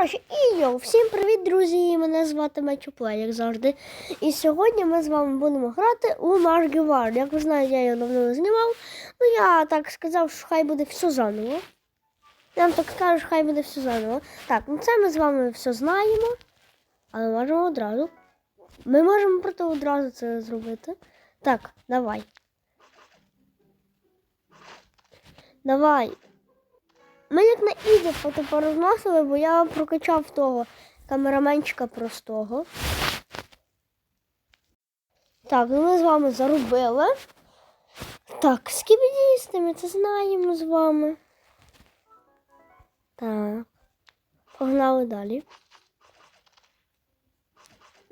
Коротше, і йоу, всім привіт, друзі! Мене звати Мечуплей, як завжди. І сьогодні ми з вами будемо грати у Маргівар. Як ви знаєте, я його давно не знімав. Ну я так сказав, що хай буде все заново. Я вам так скажу, що хай буде все заново. Так, ну це ми з вами все знаємо. Але можемо одразу. Ми можемо проте одразу це зробити. Так, давай. Давай. Ми як на ізі фото порозносили, бо я прокачав того камераменчика простого. Так, ну ми з вами заробили. Так, скібідісти, ми це знаємо з вами. Так. Погнали далі.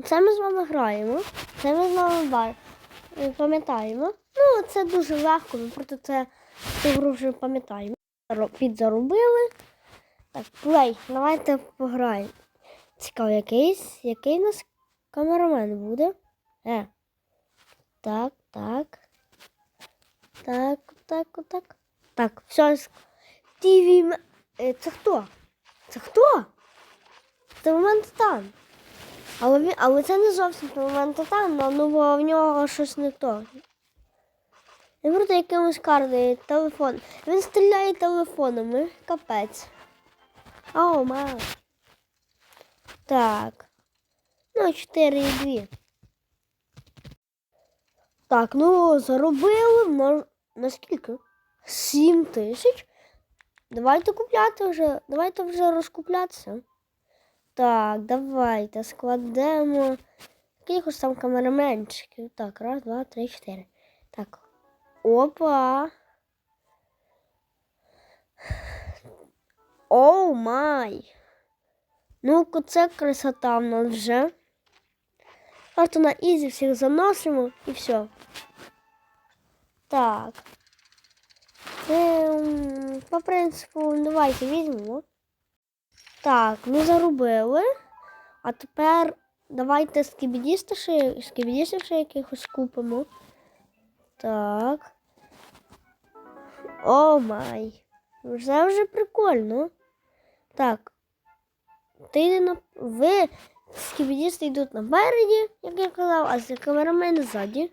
Це ми з вами граємо. Це ми з вами пам'ятаємо. Ну, це дуже легко, ми проти це цю гру вже пам'ятаємо. Ро- Підзаробили. Так, плей, давайте пограємо. Цікаво, якийсь, який у нас камерамен буде. Е. Так, так. Так, так, так. Так, все. ТВ. Е, Це хто? Це хто? Це момент титан. Але, але це не зовсім момент титан, але ну, в нього щось не то. Він просто якимось кардає телефон. Він стріляє телефонами. Капець. О, мама. Так. Ну, 4 і 2. Так, ну, заробили на, на скільки? 7 тисяч. Давайте купляти вже. Давайте вже розкуплятися. Так, давайте складемо. Якихось там камераменчиків. Так, раз, два, три, чотири. Опа. Оу май. Ну, це красота в нас вже. Просто на ізі всіх заносимо і все. Так. Ем, по принципу, давайте візьмемо. Так, ми заробили. А тепер давайте скібідісти ще, скібідісти ще якихось купимо. Так. О май. Це вже прикольно. Так. Ти на. Ви скібідісти йдуть напереді, як я казав, а з камерамени ззаді.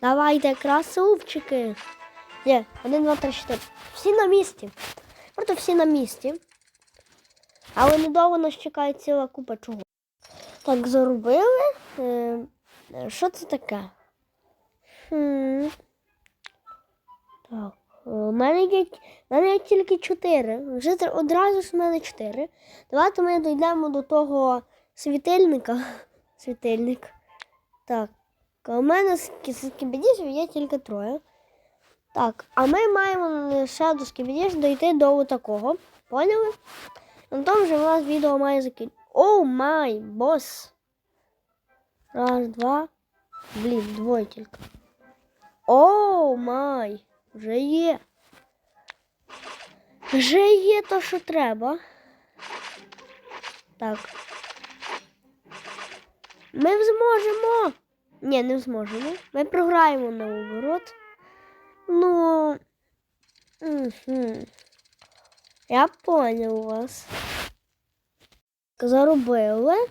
Давайте, красавчики. Є, один, два, три, чотири. Всі на місці. Просто всі на місці. Але недовго нас чекає ціла купа чого. Так, заробили. Е, е, що це таке? Так. У мене є, у мене є тільки чотири. Вже одразу ж в мене чотири. Давайте ми дійдемо до того світильника. Світильник. Так. У мене з кі- є тільки троє. Так, а ми маємо лише до скібідіс дойти до такого. Поняли? На тому вже у нас відео має закінчити. Оу май, бос. Раз, два. Блін, двоє тільки. Оу май. Вже є. Вже є то, що треба. Так. Ми зможемо. Ні, не зможемо. Ми програємо на оборот. Ну. Угу. Я понял вас. Заробили.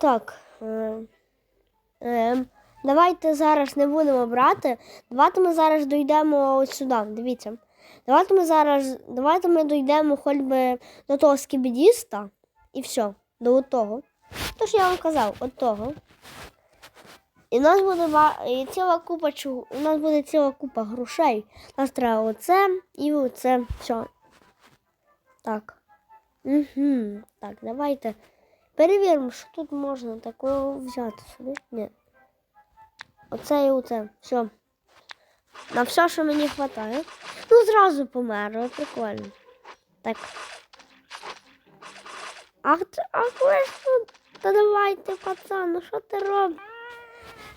Так. Е, е, давайте зараз не будемо брати. Давайте ми зараз дійдемо ось сюди. Дивіться. Давайте ми зараз. Давайте ми дійдемо хоч би до того скібідіста. І все. До того. То що я вам казав, от того. І у нас буде і ціла купа у нас буде ціла купа грошей. Нас треба оце і оце. Все. Так. Угу. Так, давайте перевіримо, що тут можна такого взяти собі. Ні. Оце і оце. Все. На все, що мені вистачає. Ну, зразу померло, прикольно. Так. Ти- ах ж тут. Та давайте, пацан, ну що ти робиш?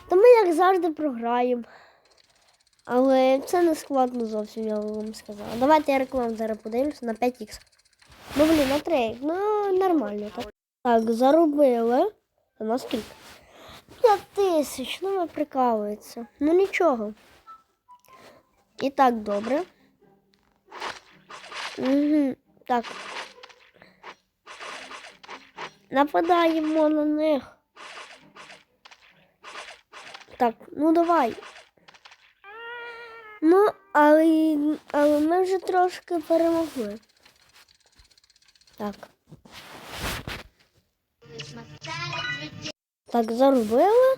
Та ми, як завжди, програємо. Але це не складно зовсім, я вам сказала. Давайте я рекламу зараз подивлюся на 5х. Ну, блін, на 3. Ну, нормально, так. Так, заробили. А на скільки? 5 тисяч, ну ви прикалується. Ну нічого. І так, добре. Угу. Так. Нападаємо на них. Так, ну давай. Ну, але, але ми вже трошки перемогли. Так. Так, заробили.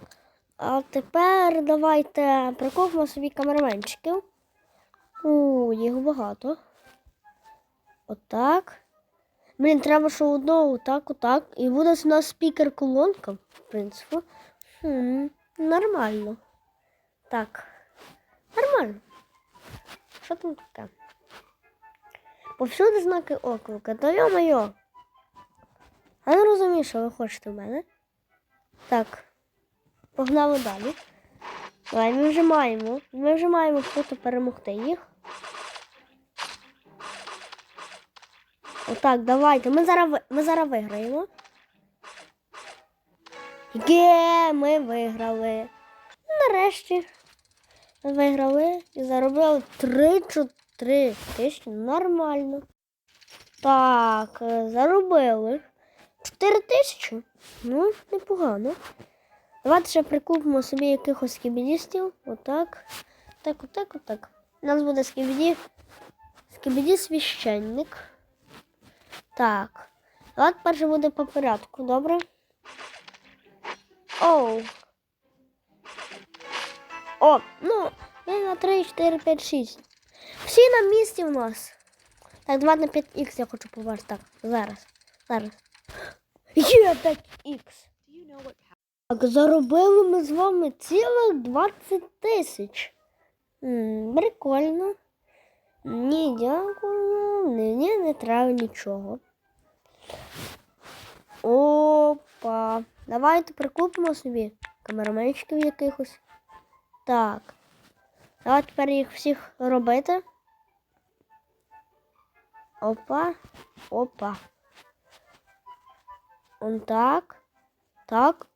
А тепер давайте прикупимо собі камераменчиків. У, їх багато. Отак. Блін, треба ще одного отак, отак. І буде у нас спікер-колонка, в принципі. Хм, нормально. Так. Нормально. Що там таке? Повсюди знаки оклика. Та йо-моє. Я не розумію, що ви хочете в мене. Так. Погнали далі. Давай, ми вже маємо. Ми вже маємо тут перемогти їх. Отак, давайте. Ми зараз, ми зараз виграємо. Є, ми виграли. Нарешті. Виграли і заробили 3-4 тисячі. Нормально. Так, е, заробили. 4 тисячі. Ну, непогано. Давайте ще прикупимо собі якихось скібідістів. Отак. Так, отак, отак. У нас буде скібіді. Скібіді священник. Так. Давайте перше буде по порядку, добре? Оу. О, ну, я на 3, 4, 5, 6. Всі на місці у нас. Так, 2 на 5х я хочу побачити. Так, зараз. Зараз. Є 5х. Так, заробили ми з вами цілих 20 тисяч. Прикольно. Ні, дякую. Мені не треба нічого. Опа. Давайте прикупимо собі камераменчиків якихось. Так. Давайте тепер їх всіх робити. Опа. Опа. Он так. Так.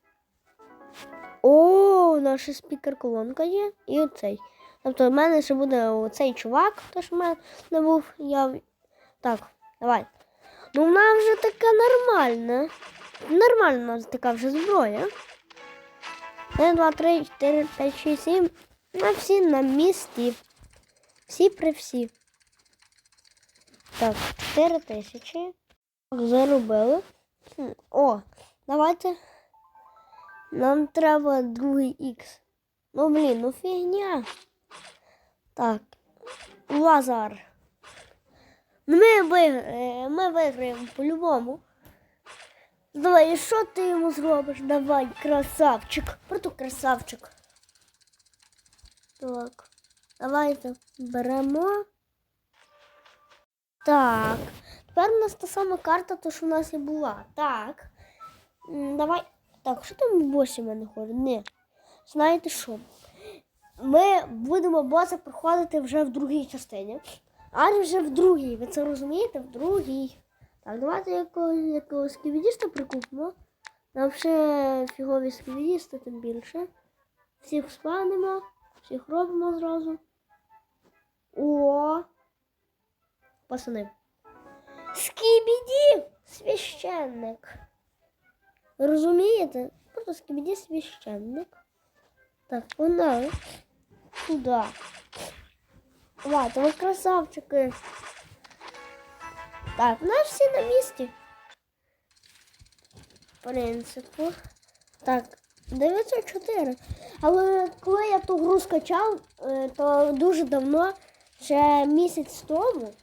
О, наша спікер-колонка є. І оцей. Тобто в мене ще буде оцей чувак, то що в мене не був. Я... Так, давай. Ну, вона вже така нормальна. Нормальна така вже зброя. 1, 2, 3, 4, 5, 6, 7. На всі на місці. Всі при всі. Так, 4 тисячі. Заробили. О, давайте. Нам треба другий х. Ну, блін, ну фігня. Так. Лазар. Ми, виг... е, ми виграємо по-любому. Давай, і що ти йому зробиш? Давай, красавчик. Просто красавчик. Так. Давайте беремо. Так. Тепер у нас та сама карта, то що в нас і була. Так. Давай. Так, що там босі в мене ходить? Ні. Знаєте що? Ми будемо боса проходити вже в другій частині. А вже в другій. Ви це розумієте? В другій. Так, давайте якогось, якогось сківідіста прикупимо. Нам ще фігові сківідісти, тим більше. Всіх спанимо, всіх робимо зразу. О! Пацани. Скібіді! Священник. Розумієте? Просто скібіді священник. Так, вона туди. Ладно, ви красавчики. Так, у нас всі на місці. В принципі. Так, 904. Але коли я ту гру скачав, е, то дуже давно, ще місяць тому,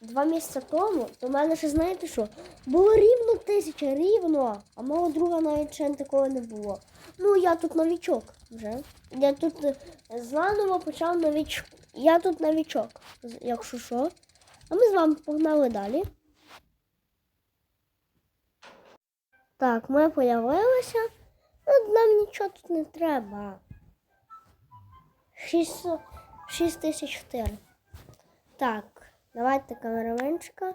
два місяці тому, то в мене ще знаєте що? Було рівно тисяча, рівно. А мого друга навіть ще такого не було. Ну, я тут новічок вже. Я тут е, заново почав новічок. Я тут новічок, якщо що. А ми з вами погнали далі. Так, ми появилися. Ну, нам нічого тут не треба. 600 6004. Так, давайте камераменчика.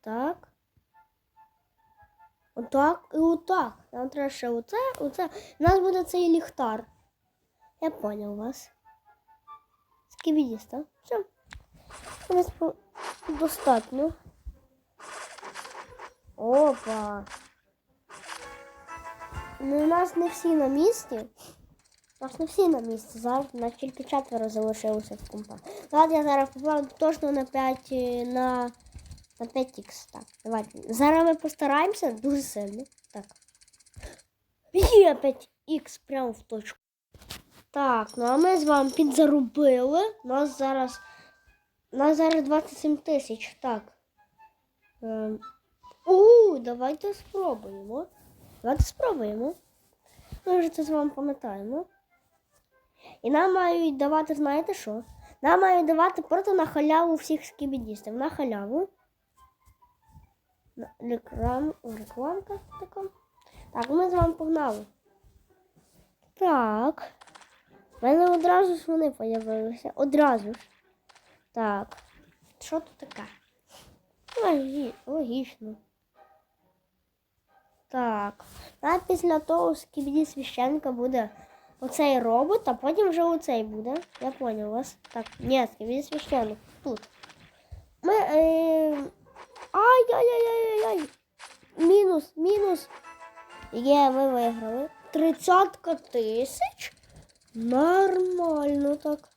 Так. Отак і отак. Нам треба ще оце, оце. У нас буде цей ліхтар. Я поняв вас. Скібідіста. Все. У нас достатньо. Опа. Ну, у нас не всі на місці. Нас не всі на місці. Зараз у нас тільки четверо залишилося в компа. Ладно, я зараз поправлю точно на 5 е, на, на 5х. Так, давайте. Зараз ми постараємося дуже сильно. Так. Є 5х прямо в точку. Так, ну а ми з вами підзаробили. У нас зараз. Нас зараз 27 тисяч. Так. Ем. У, давайте спробуємо. Давайте спробуємо. Ми вже це з вами пам'ятаємо. І нам мають давати, знаєте що? Нам мають давати просто на халяву всіх скібідістів. На халяву. Реклам... Рекламка така. Так, ми з вами погнали. Так. У мене одразу ж вони появилися. Одразу ж. Так. Що тут таке? Логі- Логічно. Так. А після того скібіді священка буде оцей робот, а потім вже оцей буде. Я понял вас. Так, ні, скібіді священник. Тут. Ми. Е... Ай-яй-яй-яй-яй. Мінус, мінус. Є, ми виграли. Тридцятка тисяч. Нормально так.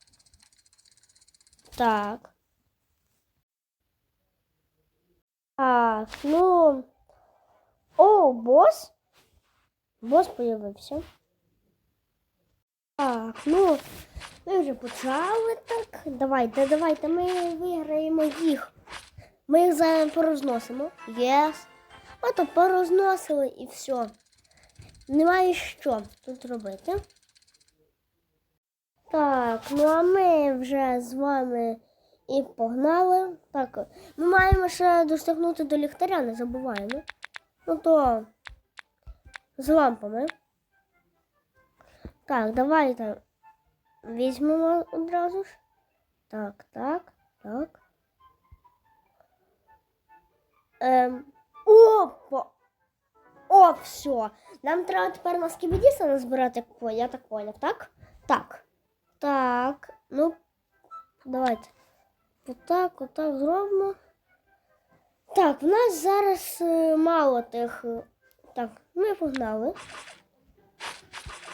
Так. Так, ну. О, бос. Бос появився. Так, ну, ми вже почали так. Давайте, давайте, ми виграємо їх. Ми їх зараз порозносимо. Єс. Ото порозносили і все. Немає що тут робити. Так, ну а ми вже з вами і погнали. Так, ми маємо ще достигнути до ліхтаря, не забуваємо. Ну то з лампами. Так, давайте візьмемо одразу ж. Так, так, так. Ем, опа! О, все. Нам треба тепер на скібідіса назбирати, по- я так поняв, так? Так. Так. Ну, давайте. Отак, отак зробимо. Так, в нас зараз е, мало тих. е, Так, ми погнали.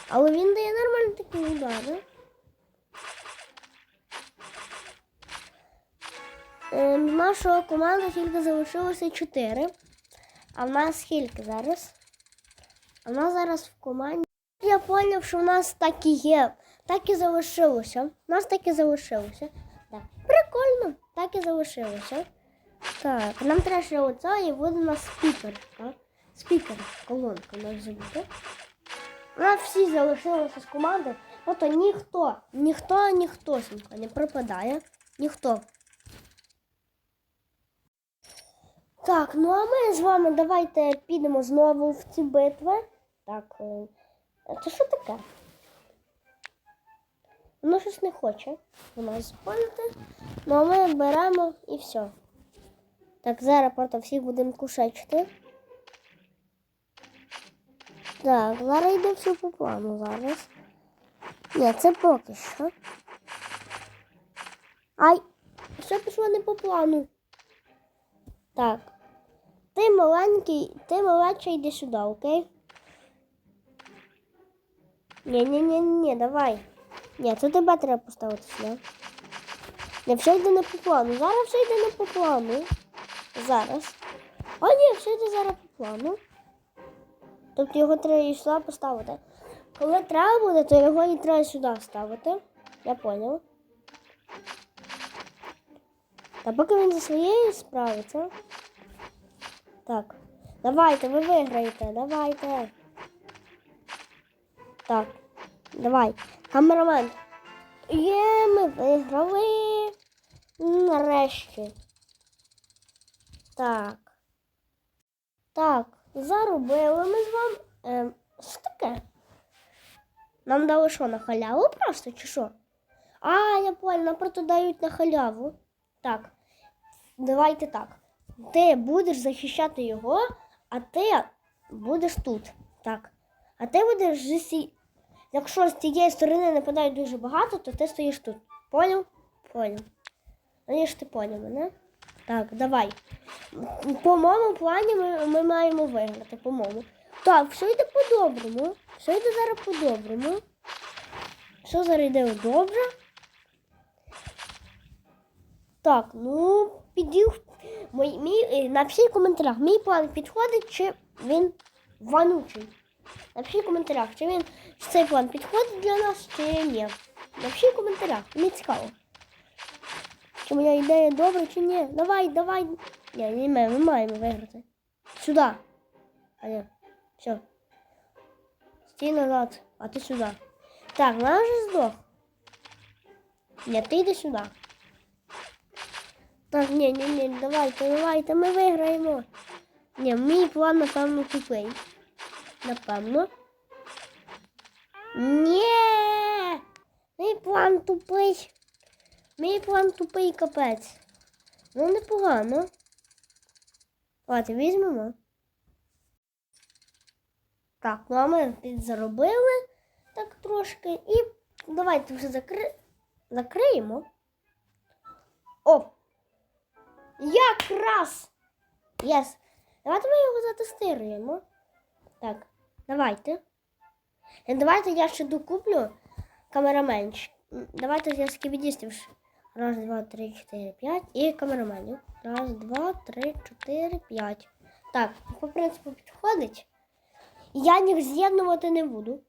Але він дає нормально такі удари. Е, нашого команди тільки залишилося 4. А в нас скільки зараз? А в нас зараз в команді. Я зрозумів, що в нас так і є. Так і залишилося. У нас так і залишилося. Так. Прикольно, так і залишилося. Так, нам треба ще оце і буде у нас спікер. Так? Спікер, колонка у нас вже буде. У нас всі залишилися з команди. Ото ніхто, ніхто, ніхто не пропадає. Ніхто. Так, ну а ми з вами давайте підемо знову в ці битви. Так, е, це що таке? Воно щось не хоче у нас спалити. Ну а ми беремо і все. Так, зараз просто всіх будемо кушечити. Так, зараз йде все по плану зараз. Ні, це поки що. Ай, все пішло не по плану. Так. Ти маленький, ти малечий йди сюди, окей? Ні, ні, ні, ні, давай. Ні, це тебе треба поставити сюди. Не все йде не по плану. Зараз все йде не по плану. Зараз. О, ні, все йде зараз по плану. Тобто його треба і сюди поставити. Коли треба буде, то його і треба сюди ставити. Я поняв. Та поки він за своєю справиться. Так. Давайте, ви виграєте, давайте. Так. Давай. Камерамен. Є, ми виграли. Нарешті. Так. Так, заробили ми з вами. Ем, що таке? Нам дали що на халяву просто чи що? А, я понял, нам просто дають на халяву. Так, давайте так. Ти будеш захищати його, а ти будеш тут. Так. А ти будеш зі. Якщо з цієї сторони нападають дуже багато, то ти стоїш тут. Поняв? Поняв. Надіюсь, ти поняв мене. Так, давай. По моєму плані ми, ми маємо виграти, по-моєму. Так, все йде по-доброму. Все йде зараз по-доброму. Все зараз йде добре. Так, ну, підів. Мій, мій, е, напишіть в коментарях, мій план підходить, чи він вонючий. Напишіть в коментарях, чи він чи цей план підходить для нас, чи ні. Напишіть в коментарях, мені цікаво. Чи моя ідея добра, чи ні. Давай, давай. Ні, ні, ми, ми маємо виграти. Сюди. А ні. Все. Стій назад, а ти сюди. Так, вона вже здох. Ні, ти йди сюди. Так, ні, ні, ні, давайте, давайте, ми виграємо. Ні, мій план, напевно, тупий. Напевно. Ні! Мій план тупий. Мій план тупий капець. Ну, непогано. Давайте візьмемо. Так, ну а ми підзаробили так трошки. І давайте вже закри... закриємо. О! Якраз! Єс! Давайте ми його затестируємо. Так, давайте. Давайте я ще докуплю камераменч. Давайте я скібідістів. Раз, два, три, чотири, п'ять. І камераменів. Раз, два, три, чотири, п'ять. Так, по принципу підходить. Я їх з'єднувати не буду.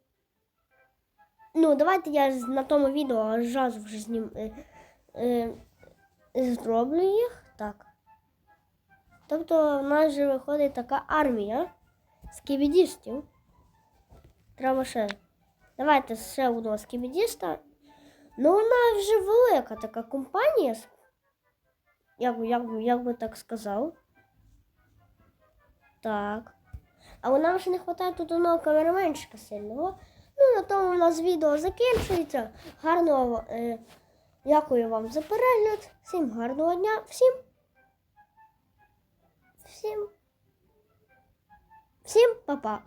Ну, давайте я на тому відео зразу вже знім, е, е, зроблю їх. Так. Тобто в нас вже виходить така армія скібідістів. Треба ще. Давайте ще одного скібідіста. Ну, вона вже велика така компанія. Як, би- як, би- як би так сказав. Так. А вона вже не вистачає тут одного камераменчика сильного. Ну, на тому у нас відео закінчується. Гарного. Е, дякую вам за перегляд. Всім гарного дня. Всім. Всім. Всім па-па.